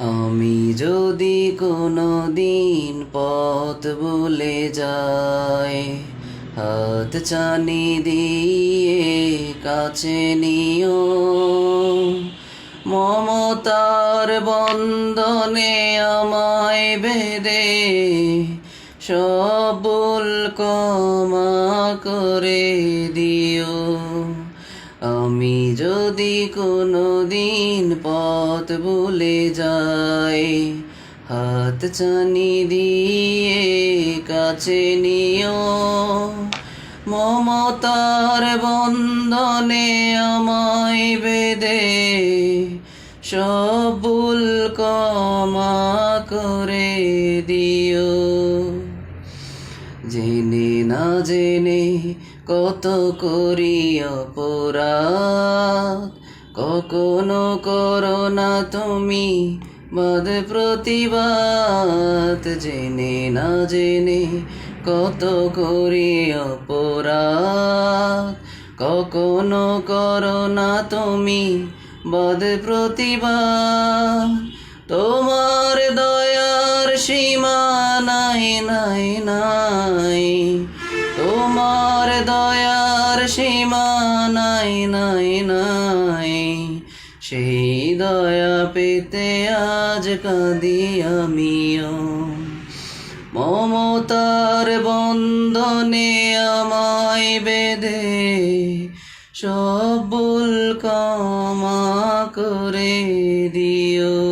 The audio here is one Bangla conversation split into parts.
আমি যদি কোনো দিন পথ ভুলে যাই, হাত চানি দিয়ে কাছে নিও। মমতার বন্ধনে আমায় বেদে সবুল কমা করে আমি যদি কোনো দিন পথ ভুলে যায় হাত চানি দিয়ে কাছে নিও। মমতার বন্ধনে আমায় বেদে সবুল কমা করে দিও। জেনে না জেনে কত করি অপরাধ? কখনো করো না তুমি বাদ প্রতিবাদ। জেনে না জেনে কত করি অপরাধ? কখনো করো না তুমি বাদ প্রতিবাদ। তোমার দয়ার সীমা নাই নাই নাই। সেই দয়া পেতে আজ কাঁদি আমিও। মমতার বন্ধনে আমায় বেঁধে সবুল কামা করে দিও।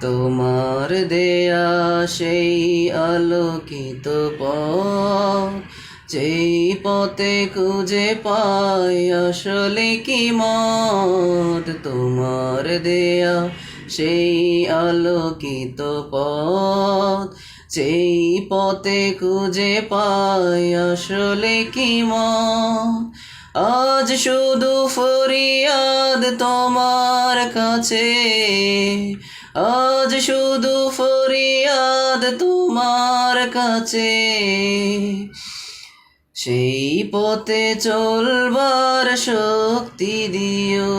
তোমার দেয়া সেই আলোকিত পথ, যেই পথে খুঁজে পাই আসলে কি মত? তোমার দেয়া সেই আলোকিত পথ, যেই পথে খুঁজে পাই আসলে কি মত? আজ শুধু ফরিয়াদ তোমার কাছে আজ শুধু ফরিয়াদ তোমার কাছে। সেই পথে চলবার শক্তি দিও।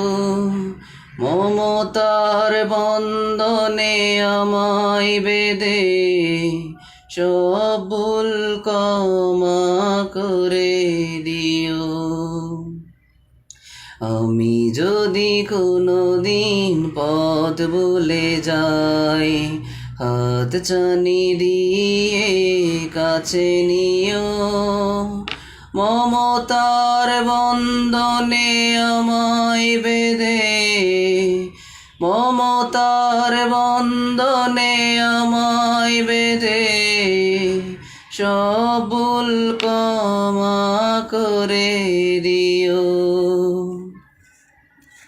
মমতার বন্ধনে আমায় বেদে সবুল কমা করে দিও। আমি যদি কোনো দিন পথ ভুলে যাই, হাত চানি দিয়ে কাছে নিও। মমতার বন্ধনে আমায় বেদে মমতার বন্ধনে আমায় বেদে সবুল কমা